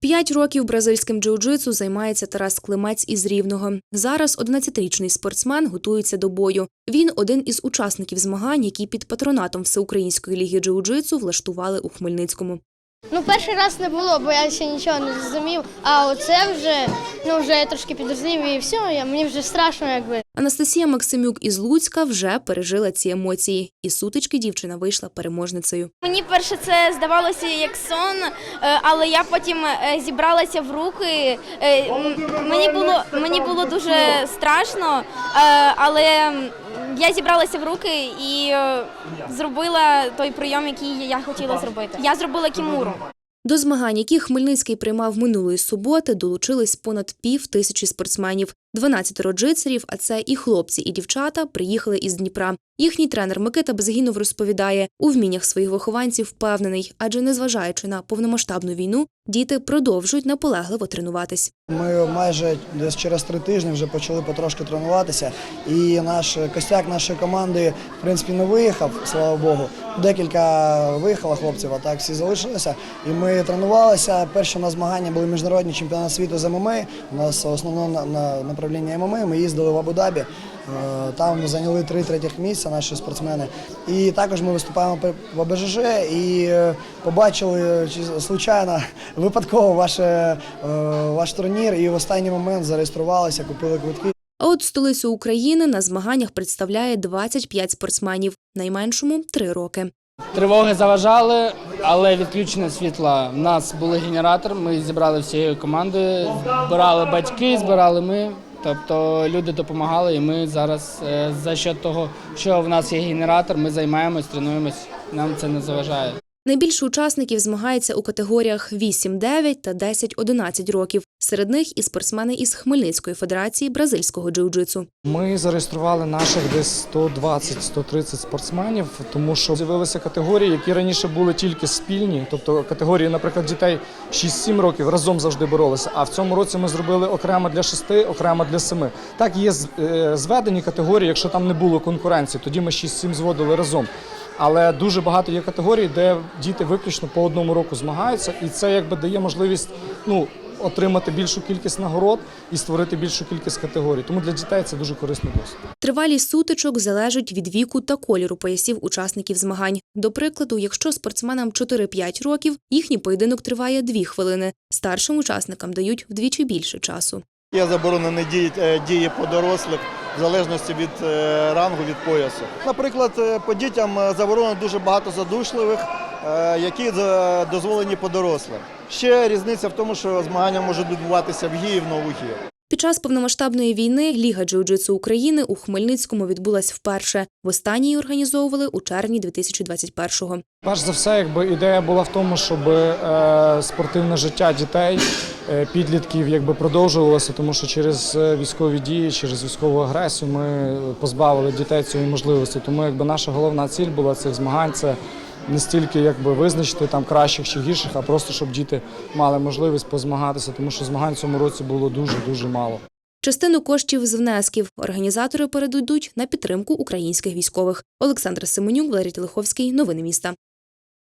П'ять років бразильським джиу-джитсу займається Тарас Климець із Рівного. Зараз 11-річний спортсмен готується до бою. Він один із учасників змагань, які під патронатом Всеукраїнської ліги джиу-джитсу влаштували у Хмельницькому. Ну, перший раз не було, бо я ще нічого не зрозумів. А оце вже ну вже я трошки підроздів і все, я, мені вже страшно, якби. Анастасія Максимюк із Луцька вже пережила ці емоції. Із сутички дівчина вийшла переможницею. Мені перше це здавалося як сон, е, але я потім е, зібралася в руки. Е, Мені було мені було дуже страшно, але я зібралася в руки і зробила той прийом, який я хотіла зробити. Я зробила кімуру. До змагань, які Хмельницький приймав минулої суботи, долучились понад пів тисячі спортсменів. 12 роджицерів, а це і хлопці, і дівчата, приїхали із Дніпра. Їхній тренер Микита Безгінов розповідає, у вміннях своїх вихованців впевнений, адже незважаючи на повномасштабну війну, діти продовжують наполегливо тренуватись. Ми майже десь через три тижні вже почали потрошки тренуватися, і наш костяк нашої команди в принципі не виїхав, слава Богу. Декілька виїхало хлопців, а так всі залишилися. І ми тренувалися. Перші у нас змагання були міжнародні чемпіонати світу з ММА. У нас основне на, на направління ММА. Ми їздили в Абу-Дабі. Е, Там зайняли три третіх місця наші спортсмени. І також ми виступаємо в ОБЖЖ і е, побачили чи случайно випадково ваше, е, ваш турнір. І в останній момент зареєструвалися, купили квитки. А от столицю України на змаганнях представляє 25 спортсменів, найменшому 3 роки. Тривоги заважали, але відключення світла. У нас були генератор, ми зібрали всією командою, збирали батьки, збирали ми. Тобто люди допомагали, і ми зараз е, за счет того, що в нас є генератор, ми займаємось, тренуємось. Нам це не заважає. Найбільше учасників змагається у категоріях 8-9 та 10-11 років. Серед них і спортсмени із Хмельницької федерації бразильського джиу-джитсу. Ми зареєстрували наших десь 120-130 спортсменів, тому що з'явилися категорії, які раніше були тільки спільні, тобто категорії, наприклад, дітей 6-7 років разом завжди боролися. А в цьому році ми зробили окремо для 6, окремо для 7. Так є е, зведені категорії, якщо там не було конкуренції, тоді ми 6-7 зводили разом. Але дуже багато є категорій, де діти виключно по одному року змагаються, і це якби дає можливість ну, отримати більшу кількість нагород і створити більшу кількість категорій. Тому для дітей це дуже корисний досвід. Тривалість сутичок залежить від віку та кольору поясів учасників змагань. До прикладу, якщо спортсменам 4-5 років, їхній поєдинок триває 2 хвилини. Старшим учасникам дають вдвічі більше часу. Є заборонені дії, е, дії по дорослих в залежності від е, рангу, від поясу. Наприклад, е, по дітям е, заборонено дуже багато задушливих, які дозволені по дорослим. Ще різниця в тому, що змагання можуть відбуватися в ГІ і в нову-ГІ. Під час повномасштабної війни Ліга джиу-джитсу України у Хмельницькому відбулась вперше. Востаннє її організовували у червні 2021-го. Перш за все, якби ідея була в тому, щоб спортивне життя дітей, підлітків якби продовжувалося, тому що через е, військові дії, через військову агресію ми позбавили дітей цієї можливості. Тому якби наша головна ціль була цих змагань це не стільки якби визначити там кращих чи гірших, а просто щоб діти мали можливість позмагатися, тому що змагань в цьому році було дуже дуже мало. Частину коштів з внесків організатори передадуть на підтримку українських військових. Олександр Семенюк, Валерій Телеховський. Новини міста.